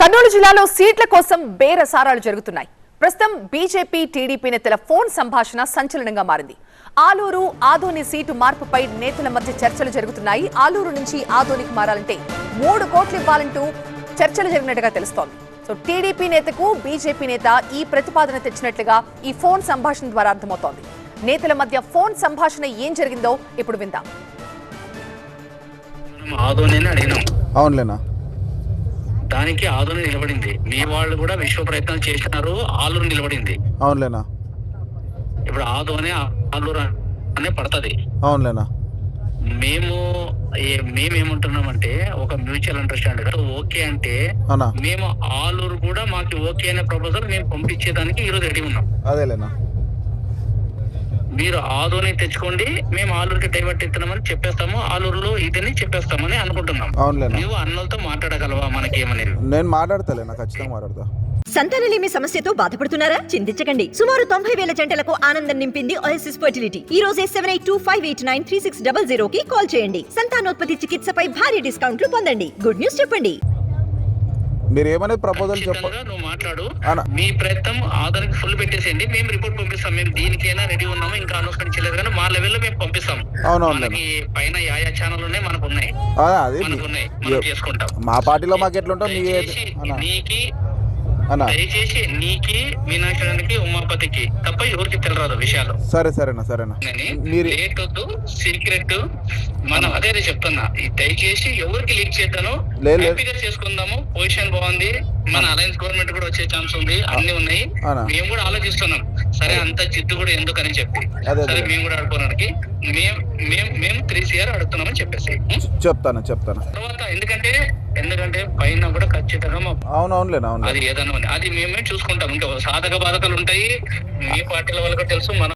కర్నూలు జిల్లాలో సీట్ల కోసం బేరసారాలు జరుగుతున్నాయి. ప్రస్తుతం బీజేపీ టీడీపీ నేతల ఫోన్ సంభాషణ సంచలనంగా మారింది. ఆలూరు ఆదోని సీటు మార్పుపై నేతల మధ్య చర్చలు జరుగుతున్నాయి. ఆలూరు నుంచి ఆదోనికి మారాలంటే మూడు కోట్లు ఇవ్వాలంటూ చర్చలు జరిగినట్టుగా తెలుస్తోంది. సో టీడీపీ నేతకు బీజేపీ నేత ఈ ప్రతిపాదన తెచ్చినట్లుగా ఈ ఫోన్ సంభాషణ ద్వారా అర్థమవుతోంది. నేతల మధ్య ఫోన్ సంభాషణ ఏం జరిగిందో ఇప్పుడు విందాం. అవునులేనా? దానికి ఆదోని నిలబడింది. మీ వాళ్ళు కూడా విశ్వ ప్రయత్నాలు చేసినారు ఆలూరు నిలబడింది. అవునులేనా? ఇప్పుడు ఆదోని ఆలూరు అనే పడుతుంది. అవునులేనా? మేము మేమేమంటున్నామంటే ఒక మ్యూచువల్ అండర్స్టాండింగ్ ఓకే అంటే మేము ఆలూరు కూడా మాకు ఓకే అనే ప్రపోజల్ మేము పంపించేదానికి ఈరోజు రెడీ ఉన్నాం. అదేలేనా? మీరు ఆదోని తెచ్చుకోండి మేము ఆలూరుకి డైవర్ట్ ఇస్తున్నామని చెప్పేస్తాము ఆలూరులో ఇదని చెప్పేస్తామని అనుకుంటున్నాం. నువ్వు అన్నలతో మాట్లాడగలవా మనకేమనేది? నేను మాట్లాడతలేనా ఖచ్చితంగా మాట్లాడతా. సంతానలేమి సమస్యతో బాధపడుతున్నారా? చింతించకండి. సుమారు తొంభై వేల జంటలకు ఆనందం నింపింది ఓఎస్ఎస్ ఫర్టిలిటీ ఈ రోజే seven eight two five eight nine three six double zero కి కాల్ చేయండి. సంతానోత్పత్తి చికిత్సపై భారీ డిస్కౌంట్లు పొందండి. గుడ్ న్యూస్ చెప్పండి. మీరు ఏమనేది ప్రపోజల్ చెప్ప నువ్వు మాట్లాడు. మీ ప్రయత్నం ఆధార్కి ఫుల్ పెట్టేసేయండి. మేము రిపోర్ట్ పంపిస్తాం. మేము దీనికైనా రెడీ ఉన్నాము. ఇంకా అనౌన్స్మెంట్ చేయలేదు కానీ మా లెవెల్లో మేము పంపిస్తాం. అవునవును. పైన యాయా ఛానల్ ఉన్నాయి మనకు ఉన్నాయి. అది మనం చేసుకుంటాం. మా పార్టీలో మాకు ఎట్లుంటాం? నీకి దయచేసి నీకి మీనాక్షరానికి ఉమాపతికి తప్ప ఎవరికి తెలియదు విషయాలు. సరే సరేనా సరేనా. మీరు లేట్ వద్దు సీక్రెట్ మనం అదే చెప్తున్నా. దయచేసి ఎవరికి లీక్ చేద్దాను. హ్యాపీగా చేసుకుందాము. పొజిషన్ బాగుంది. మన అలయన్స్ గవర్నమెంట్ కూడా వచ్చే ఛాన్స్ ఉంది. అన్ని ఉన్నాయి. మేము కూడా ఆలోచిస్తున్నాం. సరే అంత జిద్దు కూడా ఎందుకని చెప్పి. సరే. మేము కూడా ఆడుకోవడానికి. మేము మేము మేము త్రీ సిఆర్ అడుగుతున్నామని చెప్పేసి? చెప్తాను చెప్తాను. తర్వాత ఎందుకంటే ఎందుకంటే పైన కూడా ఖచ్చితంగా మా అవును అవునులేనా అవునులే. అది ఏదైనా ఉంది. అది మేమే చూసుకుంటాం. ఇంకా సాధక బాధకాలు ఉంటాయి. మీ పార్టీల వాళ్ళకి తెలుసు మన